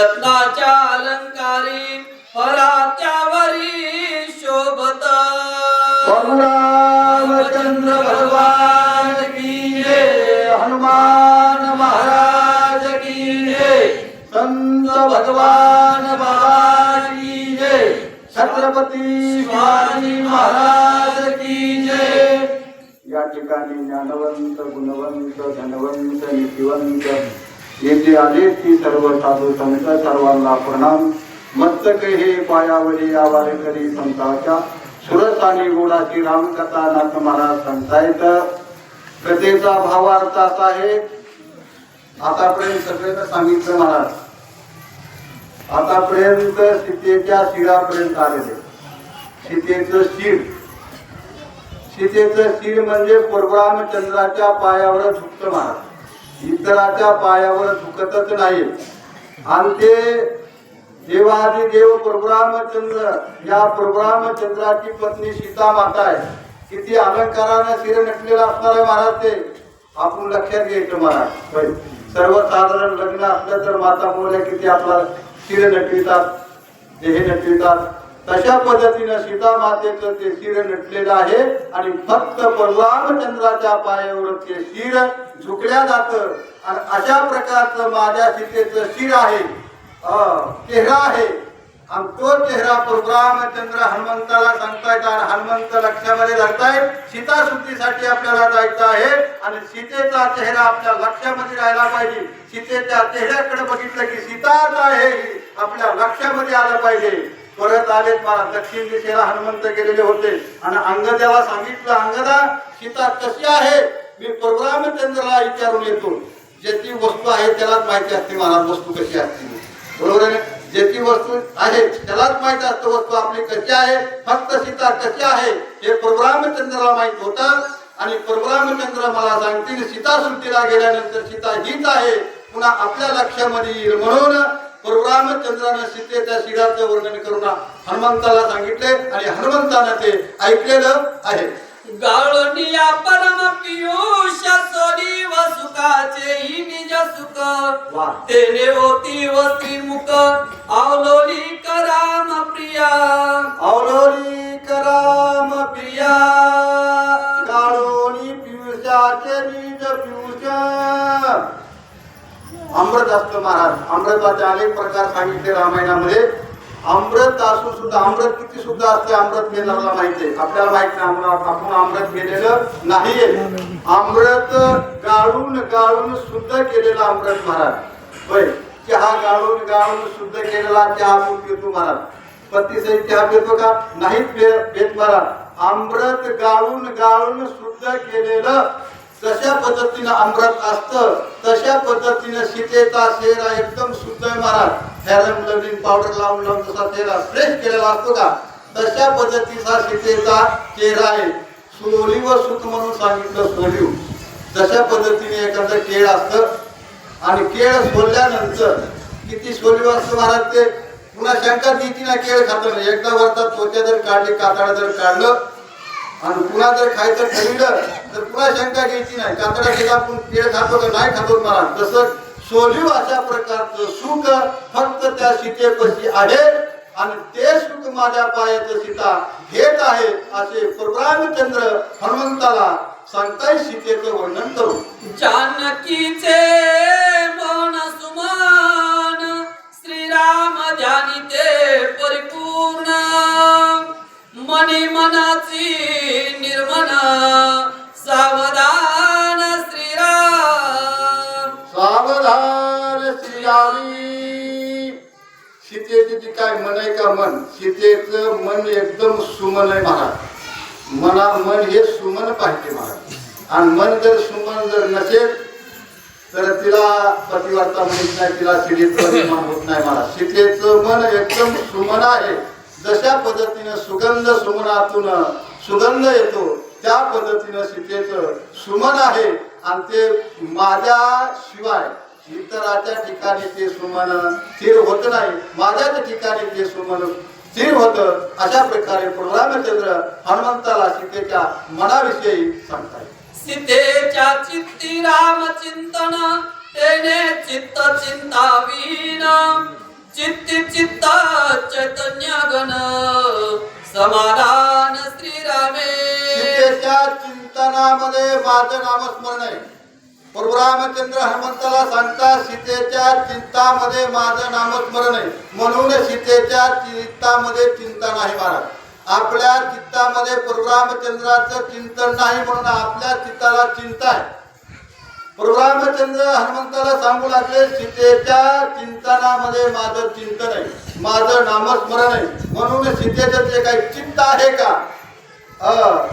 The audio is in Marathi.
रत्नाच्या अलंकारी परात्यावरी शोभत. रामचंद्र भगवान की जय हनुमान महाराज की जय संत भगवान बाबा की जय छत्रपती शिवाजी महाराज की जय. या ठिकाणी ज्ञानवंत गुणवंत धनवंत नीतिवंत येथे आले ती सर्व साधू संत सर्वांना प्रणाम. मस्तक हे पायावरी या वारेकरी संतांच्या. सुरत आणि गोडाची रामकथा नाथ महाराज सांगतायत. कथेचा भावार्थ असा आहे आतापर्यंत सगळ्यांना सांगितलं महाराज. आतापर्यंत सीतेच्या शिरापर्यंत आलेले. सीतेचं शिर. सीतेचं शिर म्हणजे परशुरामचंद्राच्या पायावर झुकत महाराज. इतराच्या पायावर दुखतच नाही. आणि ते देवादी देव प्रभुरामचंद्र या प्रभुरामचंद्राची पत्नी सीता माता आहे. किती अलंकारानं शिर नटलेला असणार आहे महाराज ते. आपण लक्षात घ्यायचं महाराज सर्वसाधारण लग्न असलं तर माता मुलं किती आपला शिर नटवितात देह नटवितात. तशा पद्धतीनं सीता मातेचं ते शिर नटलेलं आहे आणि फक्त परशुरामचंद्राच्या पायावर ते शिर झुकल्या जात. आणि अशा प्रकारचं माझ्या सीतेचं शिर आहे. चेहरा आहे. आणि तो चेहरा परशुरामचंद्र हनुमंताला सांगतायत आणि हनुमंत लक्षामध्ये धरतायत. सीता शुद्धीसाठी आपल्याला जायचं आहे आणि सीतेचा चेहरा आपल्या लक्षामध्ये राहिला पाहिजे. सीतेच्या चेहऱ्याकडे बघितलं की सीताच आहे. हे आपल्या लक्षामध्ये आलं पाहिजे. परत आलेत दक्षिण दिशेला हनुमंत गेलेले होते. आणि अंगद्याला सांगितलं अंगदा सीता कशी आहे? मी परशुरामचंद्रला विचारून येतो. जे ती वस्तू आहे त्यालाच माहिती असते मला वस्तू कशी असते. बरोबर आहे जे ती वस्तू आहे त्यालाच माहीत असतं वस्तू आपली कशी आहे. फक्त सीता कशी आहे हे परशुरामचंद्राला माहीत होतं. आणि परशुरामचंद्र मला सांगतील सीता सुट्टीला गेल्यानंतर सीता हीच आहे. पुन्हा आपल्या लक्षामध्ये येईल म्हणून परशुरामचंद्रानं सीतेच्या शिराचं वर्णन करून हनुमंताला सांगितले आणि हनुमंतानं ते ऐकलेलं आहे. गाळोनिया परम पियुष सोडी व सुखाचे ही निज सुख. तेने होती व त्रिमुख आवलोली कराम प्रिया. अमृत असतं महाराज. अमृताचे अनेक प्रकार सांगितले रामायणामध्ये. अमृत असून सुद्धा अमृत किती सुद्धा असते अमृत घेणाऱ्याला माहिती आहे. आपल्याला माहीत नाही आपण अमृत घेतलेलं नाहीये. अमृत गाळून गाळून शुद्ध केलेला अमृत महाराज. होय. चहा गाळून गाळून शुद्ध केलेला चहा आपण पितो महाराज. पत्तीसही चहा पितो का? नाही पेत महाराज. अमृत गाळून गाळून शुद्ध केलेलं जशा पद्धतीनं अमृत असतं तशा पद्धतीनं सीतेचा चेहरा एकदम शुद्ध आहे महाराज. हॅरम लवलीन पावडर लावून लावून जसा चेहरा फ्रेश केलेला असतो का तशा पद्धतीचा सीतेचा चेहरा आहे. सोली व सुख म्हणून सांगितलं सोलीव. जशा पद्धतीने एखादं केळ असतं आणि केळ सोडल्यानंतर किती सोली असतं महाराज ते? पुन्हा शंका द्यायची ना केळ खाताना एकदा वरतात त्वचा जर काढली कातडा जर काढलं आणि पुन्हा जर खायचं ठरविलं तर पुन्हा शंका घ्यायची नाही. कातडा केला आपण केळ खातो का नाही खातो मला? तसं सोलिव अशा प्रकारचं सुख फक्त त्या सीतेपशी आहे आणि ते सुख माझ्या पायाचं सीता घेत आहे असे परशुरामचंद्र हनुमंताला सांगताय सीतेचं वर्णन करू जानकीचे मन सुमान श्रीराम ध्यानिते परिपूर्ण. मनी मनाची निर्मना सावधान श्रीराम। सावधान श्रीयारी सीतेची जी काय मन आहे का मन? सीतेचं मन एकदम सुमन आहे महाराज. मना मन हे सुमन पाहिजे महाराज. आणि मन जर सुमन जर नसेल तर तिला पतिवार्ता म्हणत नाही तिला सीतेचं निर्माण होत नाही महाराज. सीतेचं मन एकदम सुमन आहे. जशा पद्धतीनं सुगंध सुमनातून सुगंध येतो त्या पद्धतीनं सीतेचं सुमन आहे आणि ते माझ्या शिवाय इतराच्या ठिकाणी ते सुमन स्थिर होत नाही. माझ्याच ठिकाणी ते सुमन स्थिर होत. अशा प्रकारे प्रोग्रामचंद्र हनुमंताला सीतेच्या मनाविषयी सांगताय सीतेच्या चित्ती राम चिंतन तेने चित्त चिंतावीन. चित्ती चित्त चैतन्य गण समाधान श्रीरामे सीतेच्या चिंतनामध्ये माझं नामस्मरण आहे. प्रभू रामचंद्र हनुमंताला सांगता सीतेच्या चिंतामध्ये माझं नामस्मरण आहे. म्हणून सीतेच्या चित्तामध्ये चिंता नाही महाराज. आपल्या चित्तामध्ये प्रभू रामचंद्राचं चिंतन नाही म्हणून आपल्या चित्ताला चिंता आहे. प्रभू रामचंद्र हनुमंताला सांगू लागले सीतेच्या चिंतनामध्ये माझं चिंतन आहे. माझं नामस्मरण आहे. म्हणून सीतेचं जे काही चिंता आहे का?